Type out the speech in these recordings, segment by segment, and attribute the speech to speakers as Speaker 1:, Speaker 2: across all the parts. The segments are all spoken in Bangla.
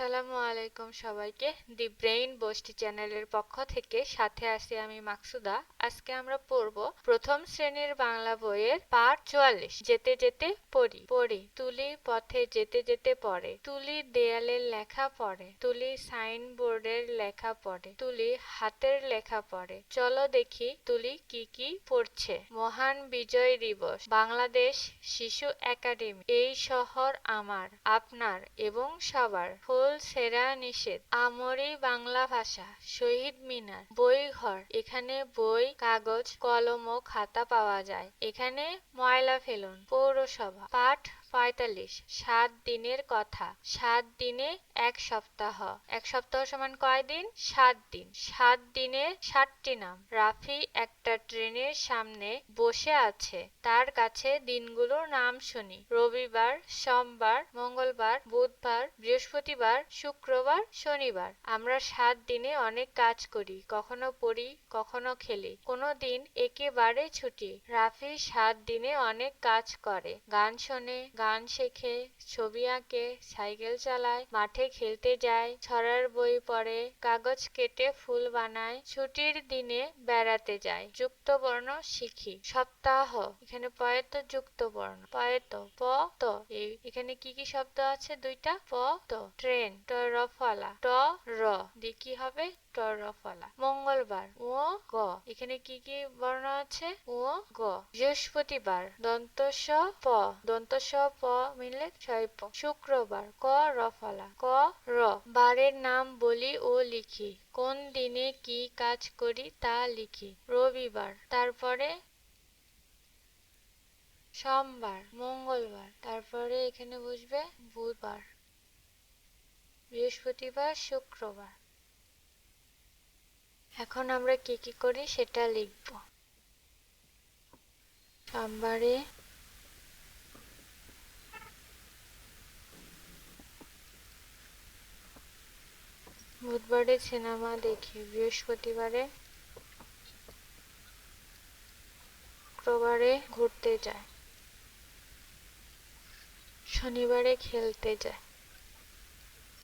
Speaker 1: আসসালামু আলাইকুম সবাইকে। দি ব্রেইন বস্তি চ্যানেলের পক্ষ থেকে সাথে আছি আমি মাকসুদা। আজকে আমরা পড়ব প্রথম শ্রেণির বাংলা বইয়ের পাঠ চুয়াল্লিশ, যেতে যেতে পড়ি পড়ি, তুলি পথে যেতে যেতে পড়ে, তুলি দেয়ালের লেখা পড়ে, তুলি সাইনবোর্ডের লেখা পড়ে, তুলি হাতের লেখা পড়ে, চলো দেখি তুলি কি কি পড়ছে। মহান বিজয় দিবস, বাংলাদেশ শিশু একাডেমি, এই শহর আমার, আপনার এবং সবার। ফুল সেরা নিষেধ। আমরি বাংলা ভাষা, শহীদ মিনার বই ঘর এখানে বই, কাগজ, কলম ও খাতা পাওয়া যায়। এখানে ময়লা ফেলুন। পৌরসভা, পাঠ পঁয়তাল্লিশ, সাত দিনের কথা। সাত দিনে এক সপ্তাহ। এক সপ্তাহ সমান কয় দিন? সাত দিন। সাত দিনে সাতটি নাম। রাফি একটা ট্রেনের সামনে বসে আছে। তার কাছে দিনগুলোর নাম শুনি। রবিবার, সোমবার, মঙ্গলবার বৃহস্পতিবার, শুক্রবার, শনিবার। আমরা সাত দিনে অনেক কাজ করি, কখনো পড়ি, কখনো খেলি। কোনো দিন একেবারে ছুটি। রাফি সাত দিনে অনেক কাজ করে। গান শোনে, গান শেখে, ছবি আঁকে, সাইকেল চালায়, মাঠে খেলতে যায়, ছড়ার বই পড়ে, কাগজ কেটে ফুল বানায়, ছুটির দিনে বেড়াতে যায়। যুক্ত বর্ণ শিখি। সপ্তাহ। এখানে পয়ত যুক্ত বর্ণ পয়ত, প, ত। এখানে কি কি শব্দ আছে দুইটা? প ত, ট্রেন ট র ফলা ট, র দিয়ে কি হবে? ট র ফলা মঙ্গলবার ও গ। এখানে কি কি বর্ণ আছে? ও গ। বৃহস্পতিবার দন্ত স প। দন্ত স প মিললে ছয় প। শুক্রবার, ক র ফলা ক, র। বারের নাম বলি ও লিখি। কোন দিনে কি কাজ করি তা লিখি। রবিবার, তারপরে সোমবার, মঙ্গলবার, তারপরে এখানে বসবে বুধবার। বৃহস্পতিবার, শুক্রবার। এখন আমরা কি কি করি সেটা লিখব। সোমবারে বুধবারে সিনেমা দেখি, বৃহস্পতিবারে শুক্রবারে ঘুরতে যায় শনিবারে খেলতে যায়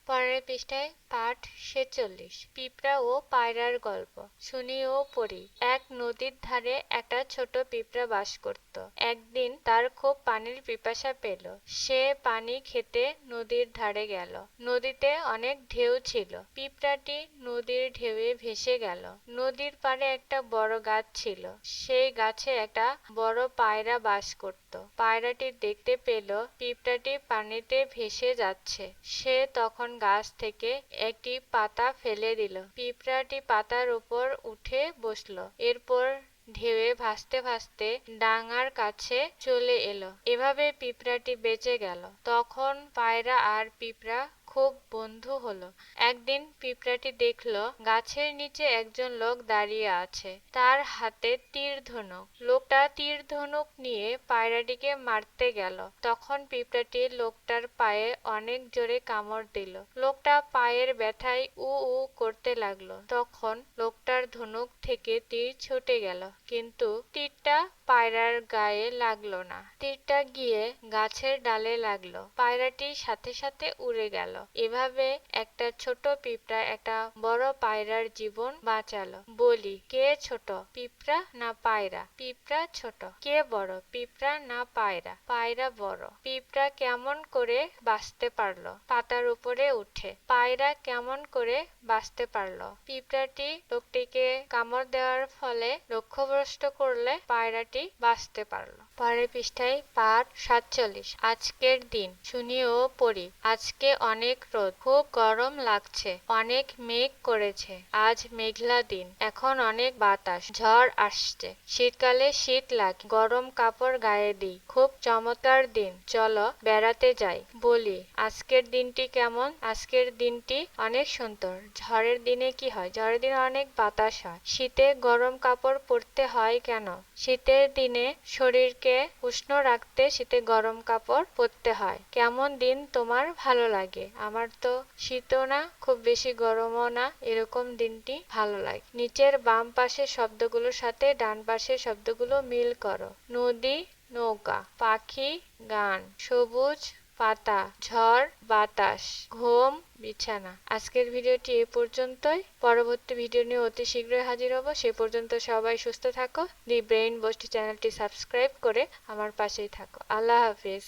Speaker 1: পরের পৃষ্ঠায় পাঠ ছেচল্লিশ। পিঁপড়া ও পায়রার গল্প। শুনি ও পড়ি। এক নদীর ধারে একটা ছোট পিঁপড়া বাস করত। একদিন তার খুব পানির পিপাসা পেল। সে পানি খেতে নদীর ধারে গেল। নদীতে অনেক ঢেউ ছিল। পিঁপড়াটি নদীর ঢেউয়ে ভেসে গেল। নদীর পাড়ে একটা বড় গাছ ছিল। সেই গাছে একটা বড় পায়রা বাস করত। পায়রাটি দেখতে পেল পিঁপড়াটি পানিতে ভেসে যাচ্ছে। সে তখন গাছ থেকে একটি পাতা ফেলে দিল। পিঁপড়াটি পাতার উপর উঠে বসল। এরপর ঢেউয়ে ভাসতে ভাসতে ডাঙার কাছে চলে এলো। এভাবে পিঁপড়াটি বেঁচে গেল। তখন পায়রা আর পিঁপড়া খুব বন্ধু হলো। একদিন পিঁপড়াটি দেখল, গাছের নিচে একজন লোক দাঁড়িয়ে আছে। তার হাতে তীর ধনুক। লোকটা তীর ধনুক নিয়ে পায়রাটিকে মারতে গেল। তখন পিঁপড়াটি লোকটার পায়ে অনেক জোরে কামড় দিল। লোকটা পায়ের ব্যথায় উ উ করতে লাগল। তখন লোকটার ধনুক থেকে তীর ছুটে গেল। কিন্তু তীরটা পায়রার গায়ে লাগল না। তীরটা গিয়ে গাছের ডালে লাগল। পায়রাটি সাথে সাথে উড়ে গেল। এভাবে একটা ছোট পিঁপড়া একটা বড় পায়রার জীবন বাঁচালো। বলি, কে ছোট? পিঁপড়া না পায়রা? পিঁপড়া ছোট। কে বড়? পিঁপড়া না পায়রা? পায়রা বড়। পিঁপড়া কেমন করে বাঁচতে পারল? পাতার উপরে উঠে। পায়রা কেমন করে বাঁচতে পারল? পিঁপড়াটি লোকটিকে কামড় দেওয়ার ফলে লক্ষ্যভ্রষ্ট করলে পায়রাটি বাঁচতে পারল পরের পৃষ্ঠায় পাঠ সাতচল্লিশ। আজকের দিন। শুনি ও পড়ি। আজকে অনেক রোদ। খুব গরম লাগছে। অনেক মেঘ করেছে। আজ মেঘলা দিন। এখন অনেক বাতাস। ঝড় আসছে। শীতকালে শীত লাগে। গরম কাপড় গায়ে দিই। খুব চমৎকার দিন। চলো বেড়াতে যাই। বলি, আজকের দিনটি কেমন? আজকের দিনটি অনেক সুন্দর। ঝড়ের দিনে কি হয়? ঝড়ের দিনে অনেক বাতাস হয়। শীতে গরম কাপড় পরতে হয় কেন? শীতের দিনে শরীরকে উষ্ণ রাখতে শীতে গরম কাপড় পরতে হয়? কেমন দিন তোমার ভালো লাগে? আমার তো শীতও না, খুব বেশি গরমও না, এরকম দিনটি ভালো লাগে। নিচের বাম পাশের শব্দগুলোর সাথে ডান পাশের শব্দগুলো মিল করো। নদী, নৌকা, পাখি, গান, সবুজ পাতা, ঝড়, বাতাস, ঘুম, বিছানা। আজকের ভিডিওটি এ পর্যন্তই। পরবর্তী ভিডিও নিয়ে অতি শীঘ্রই হাজির হব। সে পর্যন্ত সবাই সুস্থ থাকো। দি ব্রেইন বস্টি চ্যানেলটি সাবস্ক্রাইব করে আমার পাশেই থাকো। আল্লাহ হাফিজ।